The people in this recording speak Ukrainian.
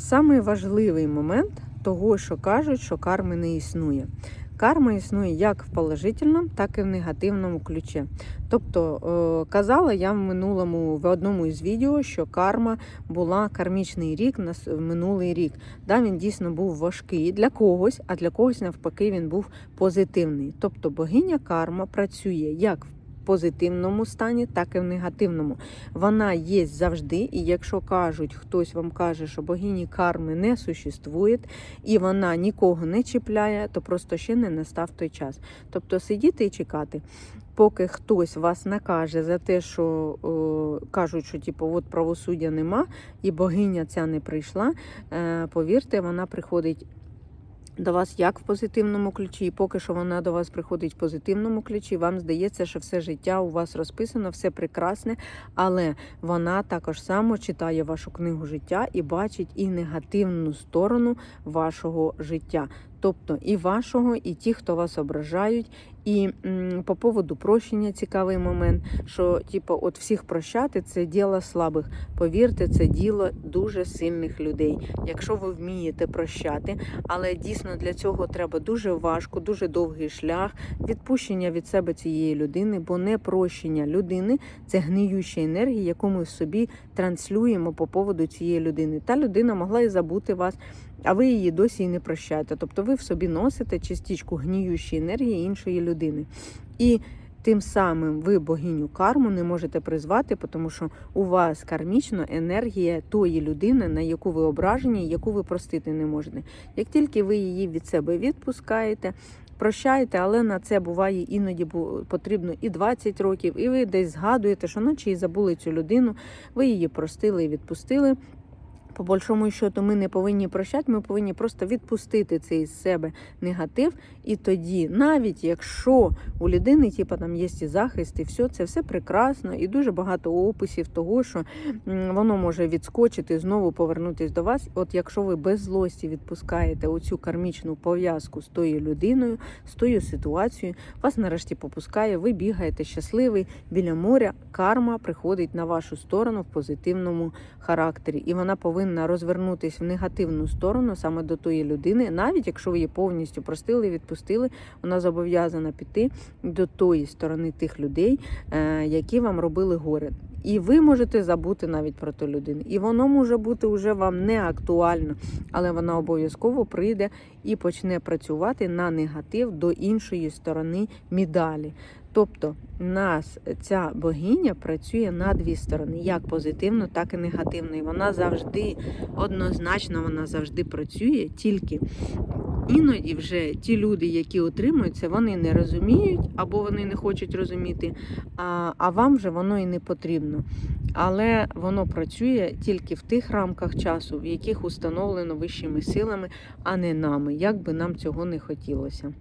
Самий важливий момент того, що кажуть, що карми не існує. Карма існує як в положительному, так і в негативному ключі. Тобто, е, казала я в минулому в одному із відео, що карма була кармічний рік на минулий рік. Да, він дійсно був важкий для когось, а для когось навпаки він був позитивний. Тобто богиня карма працює як в позитивному стані, так і в негативному. Вона є завжди, і якщо кажуть, хтось вам каже, що богині карми не существує, і вона нікого не чіпляє, то просто ще не настав той час. Тобто сидіти і чекати. Поки хтось вас накаже за те, що о, кажуть, що типу, от правосуддя нема, і богиня ця не прийшла, е, повірте, вона приходить до вас як в позитивному ключі, і поки що вона до вас приходить в позитивному ключі, вам здається, що все життя у вас розписано, все прекрасне, але вона також само читає вашу книгу життя і бачить і негативну сторону вашого життя. Тобто і вашого, і ті, хто вас ображають. І м, по поводу прощення цікавий момент, що типу, от всіх прощати це діло слабих. Повірте, це діло дуже сильних людей. Якщо ви вмієте прощати, але дійсно для цього треба дуже важко, дуже довгий шлях відпущення від себе цієї людини, бо не прощення людини це гниюча енергія, яку ми в собі транслюємо по поводу цієї людини. Та людина могла і забути вас. А ви її досі і не прощаєте. Тобто ви в собі носите частичку гніючої енергії іншої людини. І тим самим ви богиню карму не можете призвати, тому що у вас кармічно енергія тої людини, на яку ви ображені, яку ви простити не можете. Як тільки ви її від себе відпускаєте, прощаєте, але на це буває іноді потрібно і 20 років, і ви десь згадуєте, що наче і забули цю людину, ви її простили і відпустили. По большому счету, ми не повинні прощати, ми повинні просто відпустити цей з себе негатив. І тоді, навіть якщо у людини, типу, там є і захист, і все, це все прекрасно, і дуже багато описів того, що воно може відскочити, знову повернутись до вас. От якщо ви без злості відпускаєте оцю кармічну пов'язку з тою людиною, з тою ситуацією, вас нарешті попускає, ви бігаєте щасливий біля моря, карма приходить на вашу сторону в позитивному характері, і вона повинна розвернутися в негативну сторону саме до тої людини, навіть якщо ви її повністю простили, відпустили, вона зобов'язана піти до тої сторони тих людей, е, які вам робили горе. І ви можете забути навіть про ту людину. І воно може бути вже вам не актуально, але вона обов'язково прийде і почне працювати на негатив до іншої сторони медалі. Тобто нас ця богиня працює на дві сторони, як позитивно, так і негативно. І вона завжди однозначно вона завжди працює, тільки іноді вже ті люди, які отримуються, вони не розуміють або вони не хочуть розуміти, а, а вам же воно і не потрібно. Але воно працює тільки в тих рамках часу, в яких установлено вищими силами, а не нами, як би нам цього не хотілося.